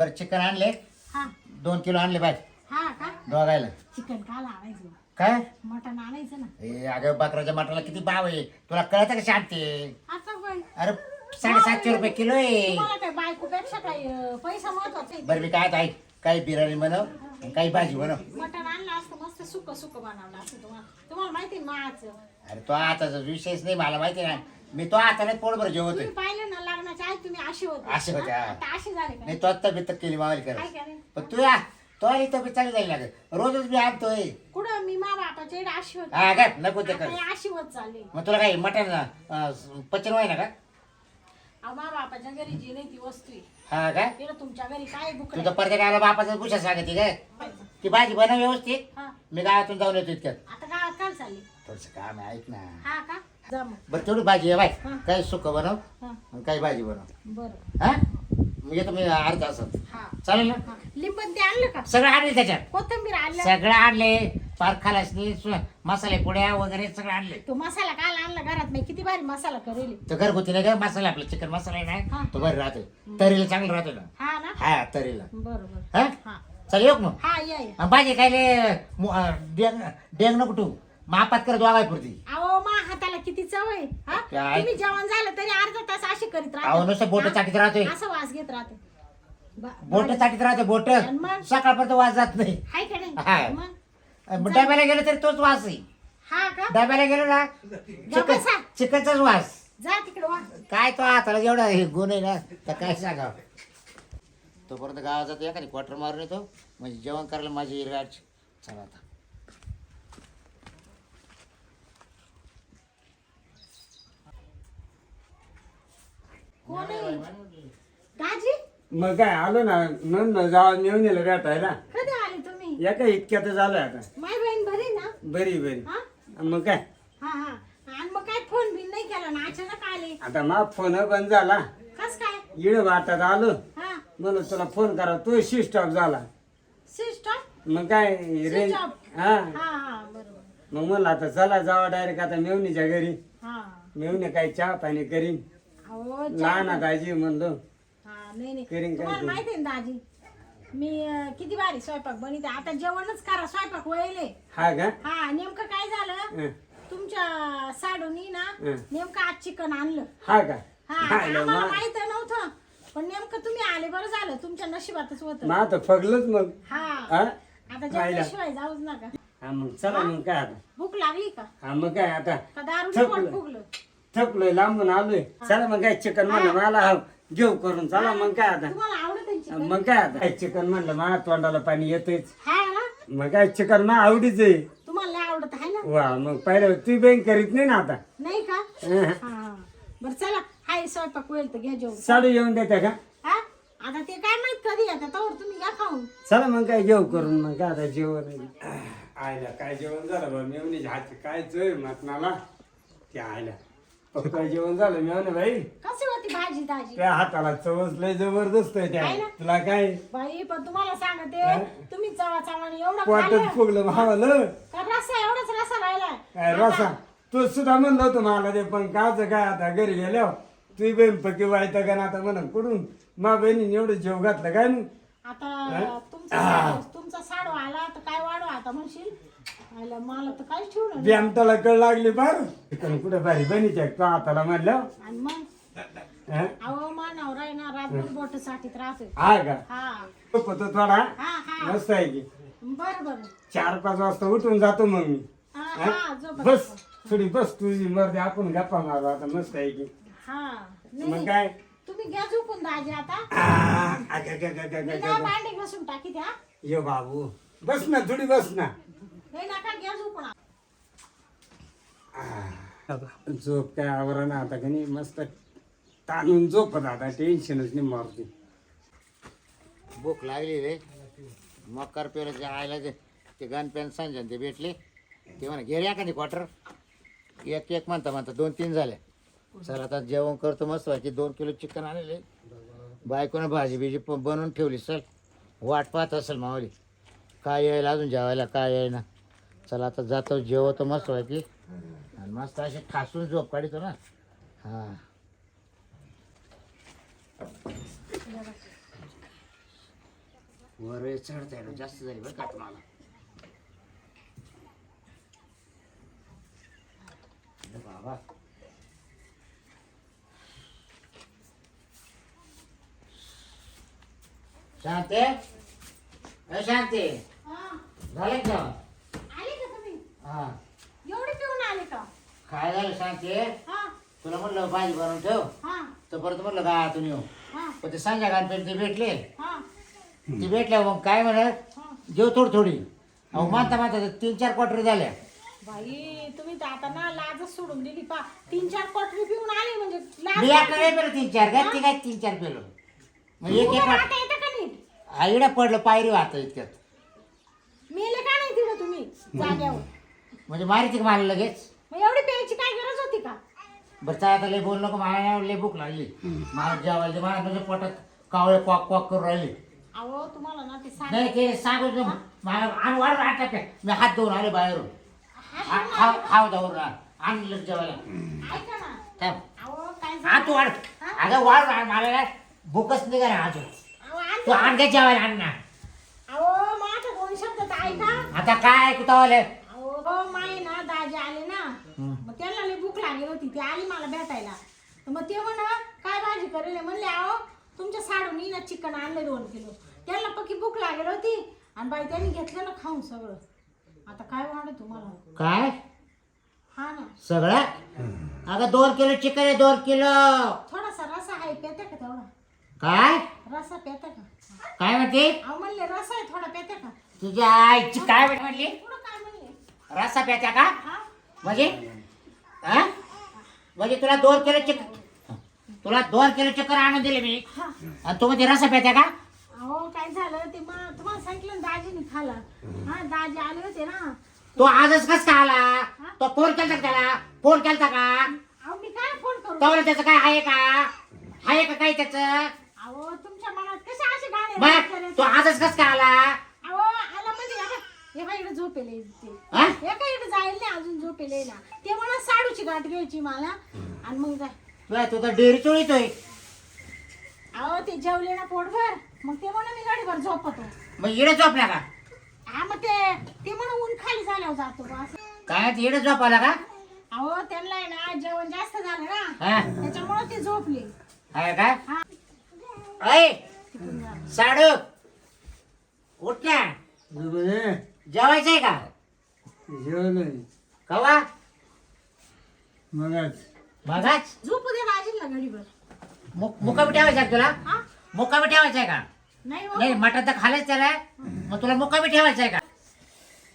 बरं चिकन आणले? हा. दोन किलो आणले बाय हा का? दोघायला. चिकन काल आणायचं काय? मटण आणायचं ना. ए अगं बकराच्या मटणाला किती भाव आहे? तुला कळतं का शांती? पण अरे साडेसातशे रुपये किलो आहे. तुम्हाला काय बायकोपेक्षा अं, पैसा महत्त्वाचा आहे? बरं मी काय ऐक काही बिर्याणी बनव आणि काही भाजी बनव मटण आणलं असतं मस्त सुक सुक बनवलं असतं तुम्हाला. तुम्हाला माहिती आहे माचं. अरे तो आताचा विषयच नाही मला माहिती ना मी तो आता पोटभर जेवतोय. तुम्ही पाहिलं तुम्ही अशी होते. हा. आता झाले तो तब्येत केली मावाली कर काय काय पण तू या तो आली तब्येत चांगली जाईल लागत रोजच मी आणतोय. कुठं? मी मा होते. हा काय नको ते आता कर. होत चालली. मग तुला काय मटन अं, पचन व्हाय ना का? अहो मा बापाच्या घरी जी नाही ती वस्तू आहे. हा काय तिला तुमच्या घरी काय बुक तुझं प्रत्येकाला बापाचा गुशा सांगते काय ती भाजी बनव व्यवस्थित. मी गावातून जाऊन येतो इतक्यात. आता गावात काय चालली थोडस काम आहे, ऐक ना. हा का? जा मग. बरं तेवढी भाजी आहे बाय. हा. काही सुक बनव हा. आणि काही भाजी बनव. बरं. हा? मग येतो मी अर्धा तासात. हा. चालेल ना? हा. लिंबन ते आणलं का? सगळं आणले त्याच्यात. कोथिंबीर आणलं. सगळं आणले पार्क खालासनी सु- मसाले पुड्या वगैरे सगळं आणले तो मसाला काल आणला घरात. मी किती भारी मसाला करेल. तर घरगुती नाही का? मसाला आपला चिकन मसाला आहे हा. ना तो बरं राहतो तरीला चांगलं राहतो ना? हा ना? हा तरीला. बरोबर हा? हा. चल येऊ का मग? हा या या. आणि भाजी अं, डेंग डेंग नको तू मापात करत वागाय पुरती. अहो मा हाताला किती चव आहे हा? काय? तुम्ही जेवण झालं तरी अर्धा तास अशी करीत अहो नुसतं बोट? चाटीत राहतोय असं वास घेत राहते. बा- बोट. चाटीत राहते बोट. आणि मग? सकाळपर्यंत वास जात नाही. हाय का. नाही? मग? मग डब्याला गेलो तरी तोच वास आहे. हा का? डब्याला गेलो ना चिकन बसा. चिकनचाच वास. जा तिकडे वा. काय तो हाताला जेवढा हे गुण आहे ना तर काय सांगा तोपर्यंत गावात जातो एखादी क्वार्टर मारून येतो. म्हणजे जेवण करायला माझी गाठ चला आता. कोण मग काय आलो ना. नंद जावा नेऊन येलं भेटायला कधी आले तुम्ही? या काय इतक्यात झालं आता. माय बहीण बरी ना? बरी बरी. हा? मग काय? हा हा. आणि मग काय फोन बिन नाही केला ना? अचानक आले. आता मा फोन बंद झाला. कस काय? इड वाटत आलो. हा. म्हणून तुला फोन करा. तो स्विच ऑफ झाला. सिस्टर मग काय रेंज off. हा. हा हा बरोबर. मग म्हणलं आता चला जावा डायरेक्ट आता मेवणीच्या घरी. हा. मेवणी काय चहा पाणी करीन. अहो लहान दाजी म्हणलो. हा नाही नाही. करीन काय तुम्हाला ते. माहिती आहे ना दाजी मी अं, किती भारी स्वयंपाक बनवते. आता जेवणच करा स्वयंपाक वळले हा का? हा नेमकं काय झालं? हं. तुमच्या साडूनी ना हं. नेमकं आज चिकन आणलं. हा का? हा हा, आम्हाला मा- माहीत नव्हतं. पण नेमकं तुम्ही आले बरं झालं. तुमच्या नशिबातच होत. आता फगलंच मग. हा. हा? आता पाहिलं. जेवल्याशिवाय जाऊच नका. हा मग चला मग काय आता? भूक लागली का? हा मग काय आता? का दारू. पोट फुगलं? थकलोय लांबून आलोय. चला मग काय चिकन म्हणलं मला हा घेऊ करून चला मग काय आता? तुम्हाला आवडत आहे चिकन? मग काय आता? काय चिकन म्हणलं मला तोंडाला पाणी येतेच हा ना? मग काय चिकन ना आवडीच आहे. तुम्हाला लय आवडत आहे ना? वा मग पहिलं ती बँक करीत नाही ना आता. नाही का. हा. बरं चला. हाय स्वयंपाक होईल तर घ्या जेवण. साडू येऊन देते का? हा? आता ते काय माहीत कधी आता तवर तुम्ही घ्या खाऊन. चला मग काय घेऊ करून मग काय आता जेवण आयला काय जेवण झालं बा? मेवणी हात काय चोय मटणाला? ते आयला. पक्का जेवण झालं मेवणे भाई कशी होती भाजी ताजी? त्या हाताला चवच लय जबरदस्त आहे त्या. आहे ना? तुला काय? बाई पण तुम्हाला सांगते तुम्ही चवा चवाने एवढं खाल्लं. फुगलं भावलं. का एवढाच रस्सा राहिला? काय रसा तू सुद्धा म्हणलं होतं मला ते पण काच काय आता घरी गेल्यावर? तुझी बहीण पक्की व्हायचं का ना आता? म्हणून कुठून? मा बहिणीने एवढं जेव घातलं काय मग? आता तुमचा साडू तुमचा साडू आला तर काय वाढवा आता म्हणशील? आला मला तर काहीच ठेवलं नाही. ब्यामताला कळ लागली बार कुठे भारी बहिणीच्या तो हाताला म्हणलं? आणि मग? हं? अहो मानावर आहे ना रातभर बोट साठीत राहतोय हा का? हा. झोपतो थोडा? हा हा. मस्त आहे की. बर बर. चार पाच वाजता उठून जातो मग मी. हा हं? हा झोपा, बस. थोडी बस तुझी मर्दी आपण गप्पा मारू आता मस्त आहे की. हा. मग नाही काय? तुम्ही घ्या झोपून दाजी आता. आ, मी ना. भांडे घासून टाकी द्या ये बाबू. बस ना थोडी बस ना. हे झोप काय आवरा ना आता कनी मस्त ताणून झोपत आता टेन्शनच नाही मारते. भूक लागली रे. मकर पेराचे आयला ते ते गन पेन संजन ते भेटले. ते म्हणा घे रे एखादी क्वार्टर एक एक म्हणता म्हणता दोन तीन झाले. चला आता जेवण करतो मस्त व्हायची दोन किलो चिकन आणले. बायकोनं भाजी बिजी प- बनवून ठेवली चल. वाट पाहत असेल मावली काय यायला अजून जेवायला काय यायला चला आता जातो जेवतो मस्त व्हायची आणि मस्त अशी ठासून झोप काढतो ना. हां. वर चढता येणं जास्त झाली बरं का अरे बाबा. शांते? शांते. झालं का? हा. एवढे पिऊन आले का? काय झालं हा. तुला म्हटलं भाजी बनवून ठेव. हा. तर परत म्हटलं गावातून येऊ. हा. पण ते संध्याकाळपर्यंत ते भेटले. हा. ते भेटल्या मग काय म्हणत घेऊ थोडी थोडी. अहो मानता मानता तीन चार क्वार्टर झाल्या. बाई तुम्ही तर आता ना लाजच सोडून दिली. पा तीन चार क्वार्टर पिऊन आले म्हणजे लाज मी आता नाही पेलो तीन चार. काय ती काय तीन चार पेलो? मग एक उभं एक राहता येतं का नीट आईडा पडलं पायरी वाहत इतक्यात. मेले का नाही तिथं तुम्ही? जाग्यावर. म्हणजे मारिती का मला लगेच? मग एवढी प्यायची काय गरज होती का? बरं चाल आता लय बोल नको मला लय भूक लागली. मला जेवायला मला तुझ्या पोटात कावळे कॉक कॉक करून राहिली. अहो तुम्हाला ना ते सांग नाही ते सांगू. मला आण वाढ मी हात धुवून आले बाहेरून. हा, खाव खाव धावून आणलं जेवायला. ऐका ना. थांब. अहो काय हा तू वाढ? अगं वाढ वाढ. मला ना भूकच निघा ना अजून. अहो, आण तू ना. आण काय जेवायला आण ना. अहो माझं दोन शब्द तर ऐका. आता काय ऐकू तवाले अहो माय ना दाजी आले ना. मग त्यांना लई भूक लागली होती ते आली मला भेटायला. तर मग ते म्हणा काय भाजी करेल? आहे?" म्हणले अहो तुमच्या साडून ना चिकन आणले दोन किलो. त्यांना पक्की भूक लागेल होती. आणि बाई त्यांनी घेतलं ना खाऊन सगळं. आता काय वाढ तुम्हाला? काय? हा ना. सगळं? अगं दोन किलो चिकन आहे दोन किलो. थोडासा रसा आहे पेते का तेवढा? काय? रसा पेते का? काय म्हणते? अहो म्हणले रसा आहे थोडा पेते का? तुझ्या आईची काय म्हण- म्हणले? रस्सा प्याच्या का? म्हणजे हा? म्हणजे तुला दोन किलो चिकन तुला दोन किलो चिकन आणून दिले मी. आणि तू म्हणजे रस्सा प्याच्या का? अहो काय झालं? ते मग तुम्हाला सांगितलं ना दाजीने खाल्लं हा दाजी आले होते ना. तो आजच कस का आला? तो फोन केलता का त्याला? फोन केलता का? अहो मी काय फोन करू? तवलं त्याचं काय आहे का? आहे का काही त्याचं? अहो तुमच्या मनात कसे असे गाणे मग? तो आजच कस का आला? एका इकडे झोपेले ते. हा? एका इकडे जाईल नाही अजून झोपेले ना. ते म्हणा साडूची गाठ घ्यायची मला. आणि मग जाय तुला तू तर डेअरी चोळीतोय अहो ते जेवले ना पोटभर. मग ते म्हणा मी गाडीभर झोपतो. मग इडे झोपला का? हा मग ते ते म्हणा ऊन खाली झाल्यावर जातो बा असं. काय इडे झोपाला का? अहो त्यांना आहे ना जेवण जास्त झालं ना. हा. त्याच्यामुळे ते झोपले. आहे का? हा. ऐ तिकडून जा. साडू उठ ना. जेवायचंय का? जेवलो मी. कवा? मगाच. मगाच? झोपू दे राजीला गाडीभर मु- मुक्कामी ठेवायचा का तुला? हा? मुक्कामी ठेवायचा का? नाही हो. नाही मटण तर खालच त्याला. मग तुला मुक्कामी ठेवायचा आहे का?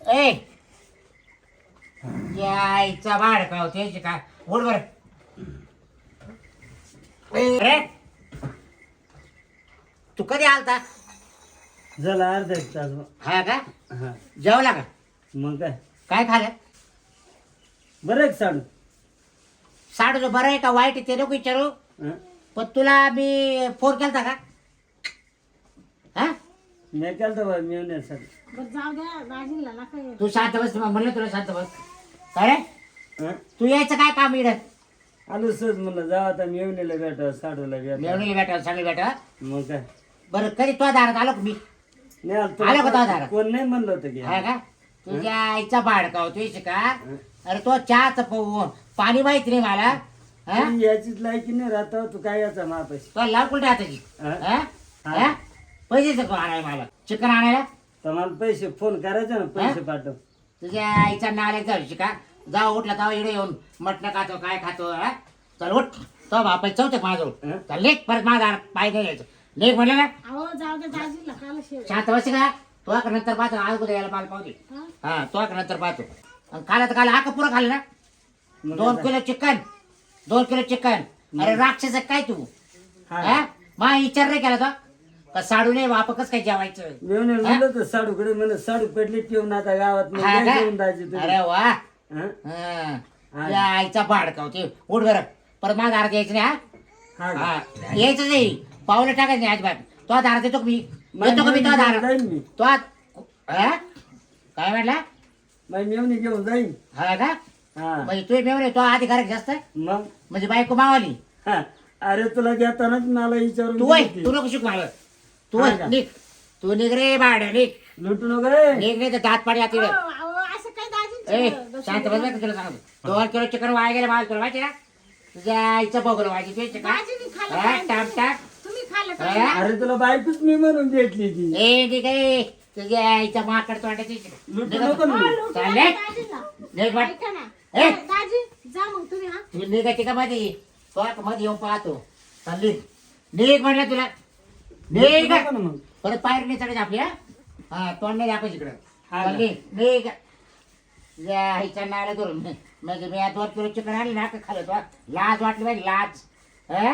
ए! यायचा बाळ का होते काय? उठ बर. रे! तू कधी आलता? झाला अर्धा एक तास हा का? हा. जेवला का? मग काय? काय खाल्लं? बरं आहे का साडू साडूचं बरं आहे का? वाईट आहे ते नको विचारू. हं? पण तुला मी फोन केलता का? हा? मी केलं बा मिळण्यासाठी बरं जाऊ द्या राजीला नका येऊ. तू शांत बस म्हणलं तुला शांत बस. काय रे? हं? तू यायचं काय काम इडत आलो सहज म्हणलं जा आता मेवणीला भेटा साडूला भेटा मेवणी भेटा सगळी भेटा मग काय? बरं कधी तुझ्या दारात आलो का मी? नाही आलं आलं का तो? कोण नाही म्हणलं होतं की? हा का? तुझ्या आईचा भाडका होतोय का? अरे तो चहाच पाणी माहीत नाही मला. हा? तू याचीच लायकी नाही राहता तू काय याचा मापाशी? तो लाव कुठे हाताची. हा? हा? पैसे आणायला मला. चिकन आणायला? तर मला पैसे फोन करायचा ना पैसे पाठव. तुझ्या आईचा नाल्याक जाऊ का? जाऊ उठला तेव्हा इकडे येऊन. मटण खातो काय खातो हा? चल उठ. तो बापाय चौथे माझं हं? चल लेख परत माझा पाय नाही यायचं लेख म्हणलं ना? अहो जाऊ दे दाजीला काल शेव शांत बस का? तो नंतर पाहतो आज उद्या यायला माल पावते हा? हा तो नंतर पाहतो. आणि खाला तर काल हा पुरं खाल्लं ना? दोन किलो चिकन दोन किलो चिकन. अरे राक्षस आहे काय तू? हा. हा? मा विचार नाही केला तो? का साडू नाही बाप कस काय जेवायचं? मेवणे म्हणलं तर साडूकडे म्हणलं साडू पेटली ठेवून आता गावात मग हा काय का? घेऊन जायचे तुम्ही? अरे वा. हं? हा. या आईचा भाडका होते. उठ बरं. परत माझा दारात यायचं नाही हा? का? हा. यायचं नाही. पावलं टाकायचं नाही अजिबात. तो दारात येतो का मी? येतो का मी तो दारात? जाईन मी. तो आत- हा? काय म्हटला? मग मेवणी घेऊन जाईन. हा का? हा. म्हणजे तू मेवणे तो अधिकारक जास्त? मग? म्हणजे बायको मावाली. हा. अरे तुला घेतानाच मला विचारून तू वय दिली तू ती. नको शिकू मला तू हा वय का? निघ. तू निघ रे भाड्या निघ. लुटू नको रे निघ नाही तर दात पाडी अहो, तिकडे अहो, असं काय ए दाजींचं शांत बस बरं का तुला सांगतो. दोन किलो चिकन वाया गेले मला तुला माहिती ना? तुझ्या आईचं बघलं चिकन दाजींनी खाल्लं हा? टाक टाक. तुम्ही हा? अरे तुला बायकोच मी म्हणून भेटली ती. ए ठीक आहे तुझ्या आईच्या माकड तोंडाची. लुटू नको ना. हो, लुटू नका चालेल? दाजींना. निघ बट. ऐका ना. ए. दाजी जा मग तुम्ही हा. तू निघायची का मध्ये तो आता मध्ये येऊन पाहतो. चालली. निघ म्हणलं तुला. लुटू निघ. नको ना मग. परत पायर नाही चढायचं आपल्या हा? तोंड नाही दाखवायची इकडं. हा ना. चालली. निघ. या आईच्या नाला धरून. म्हणजे मी दोन किलो चिकन आणली ना का खाल्लं तो लाज वाटली पाहिजे लाज. हा?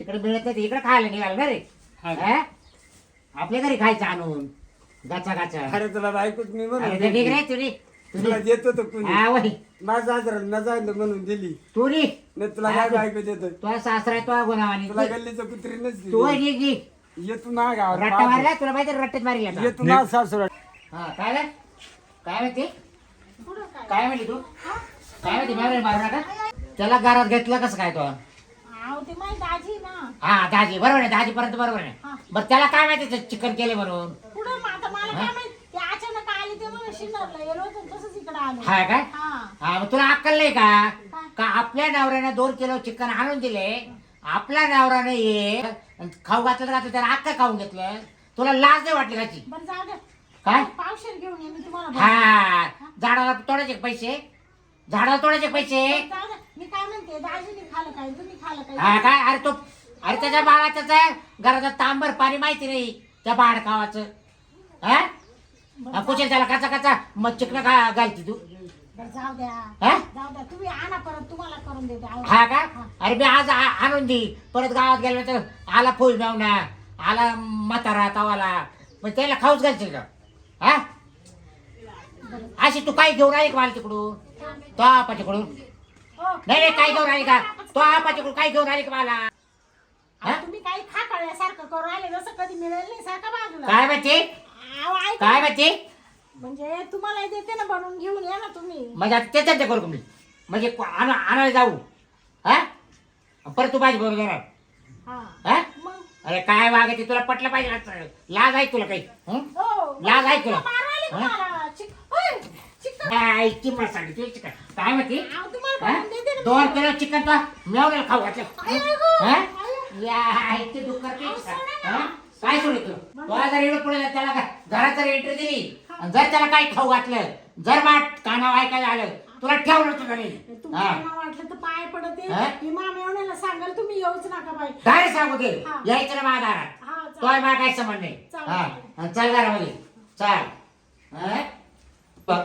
तिकडे मिळत नाही इकडे खायला निघालं ना रे. हा. हा? आपल्या घरी खायचं आणून गाचा गाचा. अरे तुला बायकोच मी म्हणून अरे ते निघ रे भेटली. तुरी. तुला देतो तो कुणी? हा वही. माझा आजार नजायला म्हणून दिली. तुरी. नाही तुला काय बायको देतो तुझा सासरा तो गुन्हावानी तुला गल्लीचं कुत्री तू नसली निघ निघ. ये तू ना गावात रट्टा. मारला तुला माहिती रट्ट्यात मारली आता. ये तू ना सासरा. हा काय रे? काय म्हणते? पुढं काय काय म्हणली तू? काय म्हणते? मारू मारू नका. त्याला घरात घेतलं कसं काय तो? अहो ते ना हा दाजी बरोबर आहे दाजी पर्यंत बरोबर आहे. हा. बरं त्याला काय माहिती चिकन केले म्हणून? पुढं मग आता मला काय माहीत? ते अचानक आले ते म्हणून शिन्नरला गेलो होतो तसंच इकडे आलो. हा काय हा. हा मग तुला अक्कल नाही का? का आपल्या नवऱ्याने दोन किलो चिकन आणून दिले आपल्या नवऱ्याने ये खाऊ घातलं घातलं त्याला अक्का खाऊन घेतलं? तुला लाज नाही वाटली त्याची? बरं जाऊ दे काय? पावशेर घेऊन ये मी तुम्हाला बोलते. हा. झाडाला तोडायचे पैसे? झाडाला तोडायचे पैसे? जाऊ मी काय म्हणते दाजीने खाल्लं काय तुम्ही खाल्लं हा काय काय? अरे तो अरे त्याच्या बाळाचं आहे घराचं तांबर पाणी माहिती नाही त्या बाळ खावाचं हा? कुशल त्याला कचा कचा मग चिकन खा घालती तू. बरं जाऊ द्या. हा? जाऊ द्या. तुम्ही आणा परत तुम्हाला करून देते. अहो. हा का? अरे मी आज आ- आणून दे परत गावात गेल्यानंतर आला फुल मेवना आला म्हातारा तवाला. मग त्याला खाऊच घालशील का? हा? अशी तू काय घेऊन आली का मला तिकडून? तो आपाच्याकडून? हो. नाही नाही काय घेऊन आली का? तो आपाच्याकडून काय घेऊन आली का मला? अहो, तुम्ही काही खाकळल्यासारखं करून आले जसं कधी मिळेल नाही सारखं बाजूला. काय माहिती अहो, ऐका. काय माहिती म्हणजे तुम्हाला देते ना बनवून घेऊन या ना तुम्ही. म्हणजे आता तेच ते करू का मी? म्हणजे को- आण- आणायला जाऊ. हा? परत तू माझी बरोबर येणार हा. हा? मग? अरे काय वागायचे तुला पटलं पाहिजे ना. लाज आहे तुला काही? हं? हो लाज आहे तुला? मारायला हा? तुम्हाला. चिक- होय, चिकन काय किंमत सांगितली चिकन काय माहिती अहो, तुम्हाला हा? बनवून देते ना मी. दोन किलो चिकन तो. मेवण्याला खाऊ घातलं. हा? या सोडा ना. हा? काय सोडित तुला जर एवढं पुढे त्याला काय घरात जर एंट्री दिली आणि जर त्याला काही खाऊ घातलं जर बाट कानावर ऐकायला आलं तुला ठेवलं तुझं नाही? हा. तुम्हाला वाटलं तर पाय पडते हा? मी मामेवण्याला सांगाल तुम्ही येऊच नका बाई. काय सांगू हा. यायचं ना माझ्या दारात हा मला काय संबंध नाही. चालेल. हा. आणि चल चाल. हा? बघ,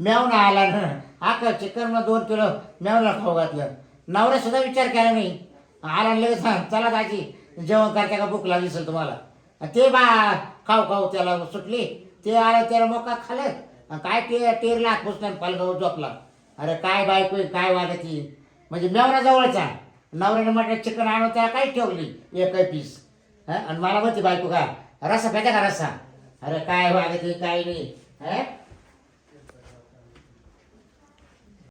मेवणा आला ना. हा चिकन मग दोन किलो मेवणा खाऊ घातलं. नवरा सुद्धा विचार केला नाही. आला लगेच सांग. चला दाजी जेवण करता का भूक लागली असेल तुम्हाला? आणि ते बा खाऊ खाऊ त्याला सुटली. ते आलं त्याला मोका खाल्लं. आणि काय ते टेरला पुसला पालगाव झोपला. अरे काय बायको काय वागायची म्हणजे नवरा जवळचा. नवऱ्याने म्हटलं चिकन आणून त्याला काय ठेवली एक पीस. हा? आणि मला म्हणते बायको का रस्सा पाहिजे का रस्सा? अरे काय वागायची काय नाही. हा?